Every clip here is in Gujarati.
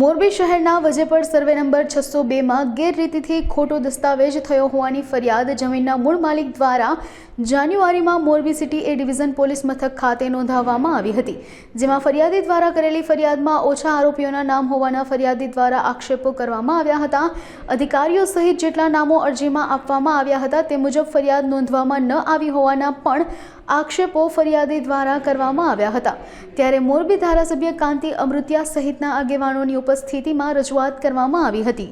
મોરબી શહેરના વજેપર સર્વે નંબર છસો બેમાં ગેરરીતિથી ખોટો દસ્તાવેજ થયો હોવાની ફરિયાદ જમીનના મૂળ માલિક દ્વારા જાન્યુઆરીમાં Morbi city A division police મથક ખાતે નોંધાવવામાં આવી હતી, જેમાં ફરિયાદી દ્વારા કરેલી ફરિયાદમાં ઓછા આરોપીઓના નામ હોવાના ફરિયાદી દ્વારા આક્ષેપો કરવામાં આવ્યા હતા. અધિકારીઓ સહિત જેટલા નામો અરજીમાં આપવામાં આવ્યા હતા તે મુજબ ફરિયાદ નોંધવામાં ન આવી હોવાના પણ આક્ષેપો ફરિયાદી દ્વારા કરવામાં આવ્યા હતા. ત્યારે મોરબી ધારાસભ્ય કાંતિ અમૃતિયા સહિતના આગેવાનોની ઉપસ્થિતિમાં રજૂઆત કરવામાં આવી હતી.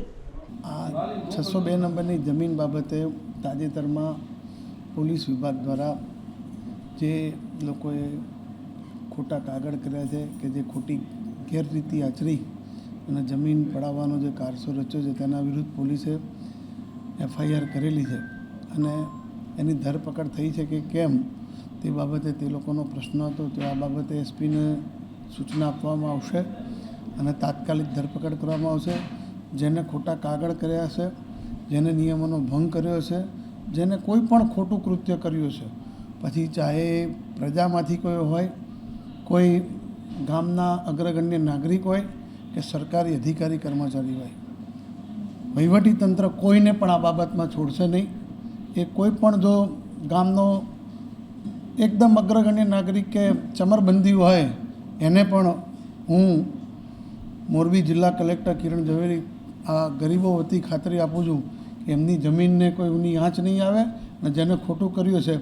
આ છસો બે નંબરની જમીન બાબતે તાજેતરમાં પોલીસ વિભાગ દ્વારા જે લોકોએ ખોટા કાગળ કર્યા છે કે જે ખોટી ગેરરીતિ આચરી અને જમીન પડાવવાનો જે કારસો રચ્યો છે તેના વિરુદ્ધ પોલીસે એફઆઈઆર કરેલી છે. અને એની ધરપકડ થઈ છે કે કેમ તે બાબતે તે લોકોનો પ્રશ્ન હતો, તો આ બાબતે એસપીને સૂચના આપવામાં આવશે અને તાત્કાલિક ધરપકડ કરવામાં આવશે. જેને ખોટા કાગળ કર્યા છે જેને નિયમોનો ભંગ કર્યો છે જેને કોઈ પણ ખોટું કૃત્ય કર્યું છે પછી ચાહે પ્રજામાંથી કોઈ હોય, કોઈ ગામના અગ્રગણ્ય નાગરિક હોય કે સરકારી અધિકારી કર્મચારી હોય. વહીવટી તંત્ર કોઈને પણ આ બાબતમાં છોડશે નહીં. એ કોઈ પણ જો ગામનો એકદમ અગ્રગણ્ય નાગરિક કે ચમરબંધી હોય, એને પણ હું મોરબી જિલ્લા કલેક્ટર કિરણ ઝવેરી આ ગરીબો વતી ખાતરી આપું છું કે એમની જમીનને કોઈ ઊની આંચ નહીં આવે અને જેને ખોટું કર્યું છે,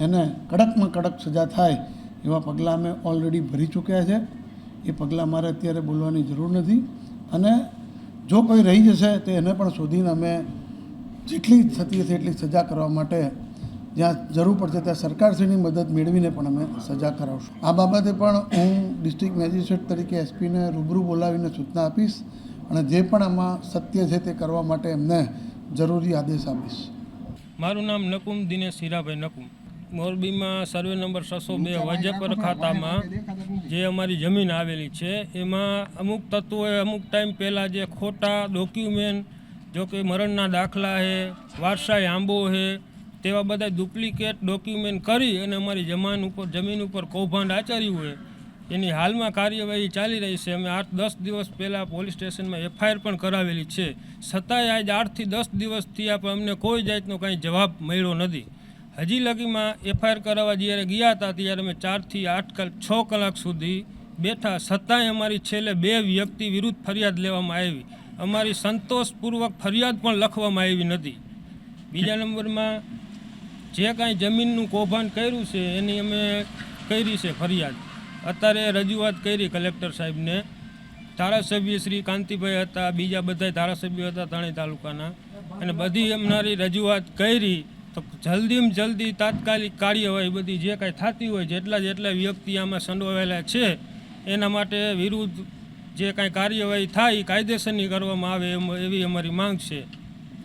એને કડકમાં કડક સજા થાય એવા પગલાં અમે ઓલરેડી ભરી ચૂક્યા છે. એ પગલાં મારે અત્યારે બોલવાની જરૂર નથી અને જો કોઈ રહી જશે, તો એને પણ શોધીને અમે જેટલી થતી હશે એટલી સજા કરવા માટે જ્યાં જરૂર પડશે ત્યાં સરકારશ્રીની મદદ મેળવીને પણ અમે સજા કરાવશું. આ બાબતે પણ હું ડિસ્ટ્રિક્ટ મેજિસ્ટ્રેટ તરીકે એસપીને રૂબરૂ બોલાવીને સૂચના આપીશ અને જે પણ આમાં સત્ય છે તે કરવા માટે એમને જરૂરી આદેશ આપીશ. મારું નામ નકુમ દિનેશ હીરાભાઈ નકુમ. મોરબીમાં સર્વે નંબર છસો બે વાજેપર ખાતામાં જે અમારી જમીન આવેલી છે એમાં અમુક તત્વોએ અમુક ટાઈમ પહેલાં જે ખોટા ડોક્યુમેન્ટ જો કે મરણના દાખલા છે વારસાઈ આંબો છે તેવા બધા ડુપ્લિકેટ ડોક્યુમેન્ટ કરી અને અમારી જમાન ઉપર, જમીન ઉપર કૌભાંડ આચર્યું હોય, એની હાલમાં કાર્યવાહી ચાલી રહી છે. અમે આઠ, દસ દિવસ પહેલાં પોલીસ સ્ટેશનમાં એફઆઈઆર પણ કરાવેલી છે. છતાંય આજ આઠથી દસ દિવસથી આપણે અમને કોઈ જાતનો કાંઈ જવાબ મળ્યો નથી. હજી લગીમાં એફઆઈઆર કરાવવા જ્યારે ગયા હતા, ત્યારે અમે ચારથી આઠ કલાક, છ કલાક સુધી બેઠા. છતાંય અમારી છેલ્લે બે વ્યક્તિ વિરુદ્ધ ફરિયાદ લેવામાં આવી. અમારી સંતોષપૂર્વક ફરિયાદ પણ લખવામાં આવી નથી. બીજા નંબરમાં જે કાંઈ જમીનનું કૌભાંડ કર્યું છે, એની અમે કરી છે ફરિયાદ. અત્યારે રજૂઆત કરી કલેક્ટર સાહેબને. ધારાસભ્ય શ્રી કાંતિભાઈ હતા, બીજા બધા ધારાસભ્યો હતા ત્રણેય તાલુકાના. અને બધી એમનારી રજૂઆત કરી, તો જલ્દીમાં જલ્દી તાત્કાલિક કાર્યવાહી બધી જે કાંઈ થતી હોય, જેટલા જેટલા વ્યક્તિ આમાં સંડોવાયેલા છે, એના માટે વિરુદ્ધ જે કાંઈ કાર્યવાહી થાય, કાયદેસરની કરવામાં આવે એમ, એવી અમારી માંગ છે.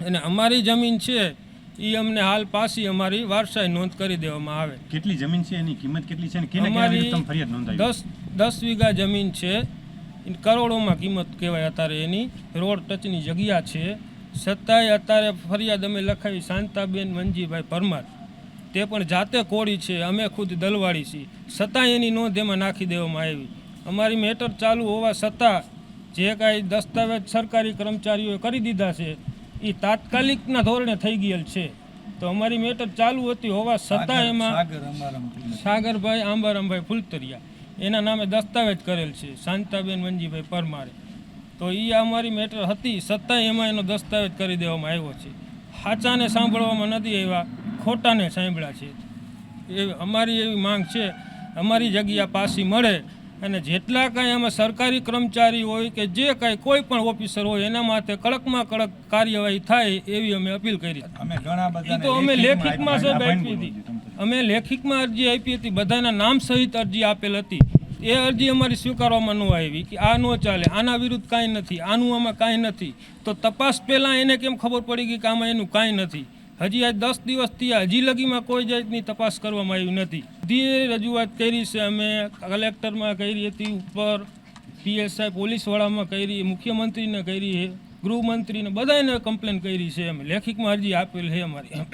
અને અમારી જમીન છે એ અમને હાલ પાછી અમારી વારસાઈ નોંધ કરી દેવામાં આવે. કેટલી જમીન છે એની? કિંમત કેટલી છે અમારી વિરુદ્ધ ફરિયાદ નોંધાવી? દસ દસ વીઘા જમીન છે. એ કરોડોમાં કિંમત કહેવાય અત્યારે એની. રોડ ટચની જગ્યા છે. છતાંય અત્યારે ફરિયાદ અમે લખાવી શાંતાબેન મનજીભાઈ પરમાર. તે પણ જાતે કોળી છે અમે ખુદ દલવાળી છીએ. છતાંય એની નોંધ એમાં નાખી દેવામાં આવી. અમારી મેટર ચાલુ હોવા છતાં જે કાંઈ દસ્તાવેજ સરકારી કર્મચારીઓએ કરી દીધા છે એ તાત્કાલિકના ધોરણે થઈ ગયેલ છે. તો અમારી મેટર ચાલુ હતી હોવા છતાં એમાં સાગરભાઈ આંબારામભાઈ ફૂલતરિયા. એના નામે દસ્તાવેજ કરેલ છે શાંતાબેન વંજીભાઈ પરમારે. તો એ અમારી મેટર હતી છતાં એમાં એનો દસ્તાવેજ કરી દેવામાં આવ્યો છે. સાચાને સાંભળવામાં નથી આવ્યા ખોટાને સાંભળ્યા છે. એ અમારી એવી માંગ છે અમારી જગ્યા પાછી મળે અને જેટલા કાંઈ આમાં સરકારી કર્મચારી હોય કે જે કાંઈ કોઈ પણ ઓફિસર હોય એના માટે કડકમાં કડક કાર્યવાહી થાય એવી અમે અપીલ કરી. હતી તો અમે લેખિતમાં સાહેબ આપી હતી અમે લેખિતમાં અરજી આપી હતી બધાના નામ સહિત અરજી આપેલ હતી. એ અરજી અમારી સ્વીકારવામાં ન આવી કે આ ન ચાલે આના વિરુદ્ધ કાંઈ નથી આનું આમાં કાંઈ નથી. તો તપાસ પહેલાં એને કેમ ખબર પડી ગઈ કે આમાં એનું કાંઈ નથી? હજી આજ દસ દિવસથી હજી લગીમાં કોઈ જાતની તપાસ કરવામાં આવી નથી. બધી રજૂઆત કરી છે, અમે કલેક્ટરમાં કરી હતી, ઉપર પીએસઆઈ પોલીસવાળામાં કરી, મુખ્યમંત્રીને કરી છે, ગૃહમંત્રીને બધાને કમ્પ્લેન કરી છે અમે લેખિકમાં અરજી આપેલ છે અમારી.